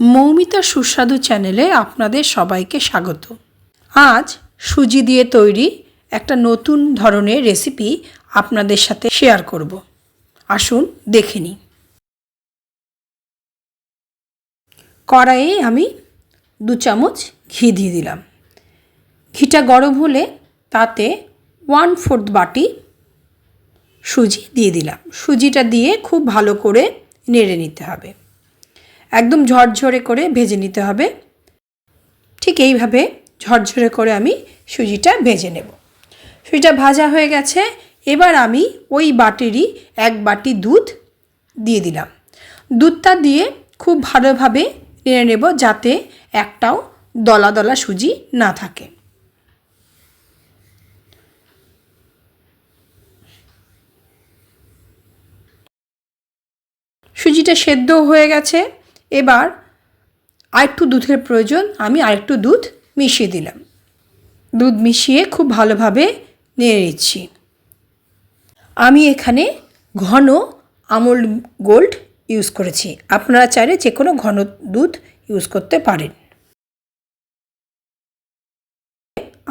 মৌমিতা সুস্বাদু চ্যানেলে আপনাদের সবাইকে স্বাগত। আজ সুজি দিয়ে তৈরি একটা নতুন ধরনের রেসিপি আপনাদের সাথে শেয়ার করব। আসুন দেখে নিই। কড়াইয়ে আমি দু চামচ ঘি দিয়ে দিলাম। ঘিটা গরম হলে তাতে ওয়ান ফোর্থ বাটি সুজি দিয়ে দিলাম। সুজিটা দিয়ে খুব ভালো করে নেড়ে নিতে হবে। একদম ঝরঝরে করে ভেজে নিতে হবে। ঠিক এইভাবে ঝরঝরে করে আমি সুজিটা ভেজে নেব। সুজিটা ভাজা হয়ে গেছে, এবার আমি ওই বাটিরই এক বাটি দুধ দিয়ে দিলাম। দুধটা দিয়ে খুব ভালোভাবে নেড়ে নেব যাতে একটাও দলা দলা সুজি না থাকে। সুজিটা সেদ্ধ হয়ে গেছে। এবার আরেকটু দুধের প্রয়োজন, আমি আরেকটু দুধ মিশিয়ে দিলাম। দুধ মিশিয়ে খুব ভালোভাবে নেড়ে নিচ্ছি। আমি এখানে ঘন আমুল গোল্ড ইউজ করেছি। আপনারা চাইলে যে কোনো ঘন দুধ ইউজ করতে পারেন।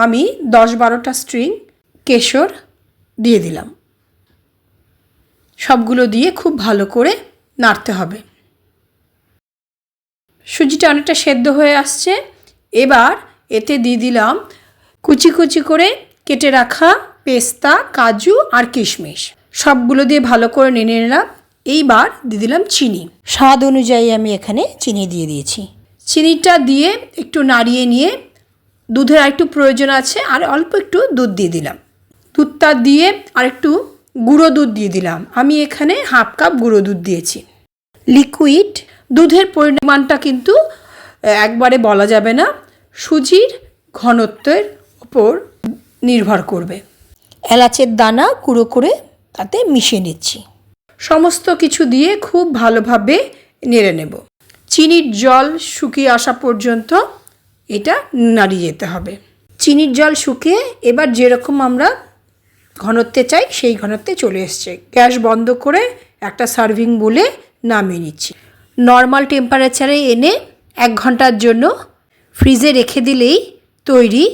আমি দশ বারোটা স্ট্রিং কেশর দিয়ে দিলাম। সবগুলো দিয়ে খুব ভালো করে নাড়তে হবে। সুজিটা অনেকটা সেদ্ধ হয়ে আসছে। এবার এতে দিয়ে দিলাম কুচি কুচি করে কেটে রাখা পেস্তা কাজু আর কিশমিশ। সবগুলো দিয়ে ভালো করে নেড়ে নিলাম। এইবার দিয়ে দিলাম চিনি। স্বাদ অনুযায়ী আমি এখানে চিনি দিয়ে দিয়েছি। চিনিটা দিয়ে একটু নাড়িয়ে নিয়ে দুধের আরেকটু প্রয়োজন আছে আর অল্প একটু দুধ দিয়ে দিলাম। দুধটা দিয়ে আর একটু গুঁড়ো দুধ দিয়ে দিলাম। আমি এখানে হাফ কাপ গুঁড়ো দুধ দিয়েছি। লিকুইড দুধের পরিমাণটা কিন্তু একবারে বলা যাবে না। সুজির ঘনত্বের ওপর নির্ভর করবে। এলাচের দানা গুঁড়ো করে তাতে মিশিয়ে নিচ্ছি। সমস্ত কিছু দিয়ে খুব ভালোভাবে নেড়ে নেব। চিনির জল শুকিয়ে আসা পর্যন্ত এটা নাড়িয়ে যেতে হবে। চিনির জল শুকিয়ে এবার যেরকম আমরা ঘনত্বে চাই, সেই ঘনত্বে চলে এসছে। গ্যাস বন্ধ করে একটা সার্ভিং বলে নামিয়ে নিচ্ছি। নর্মাল টেম্পারেচারে এনে এক ঘণ্টার জন্য ফ্রিজে রেখে দিলেই তৈরি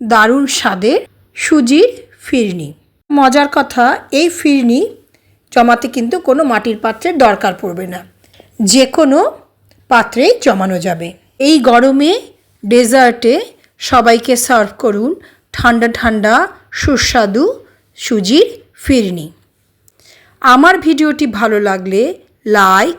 দারুণ স্বাদের সুজির ফিরনি। মজার কথা, এই ফিরনি জমাতে কিন্তু কোনো মাটির পাত্রের দরকার পড়বে না। যে কোনো পাত্রেই জমানো যাবে। এই গরমে ডেজার্টে সবাইকে সার্ভ করুন ঠান্ডা ঠান্ডা, সুস্বাদু সুজির ফিরনি। আমার ভিডিওটি ভালো লাগলে লাইক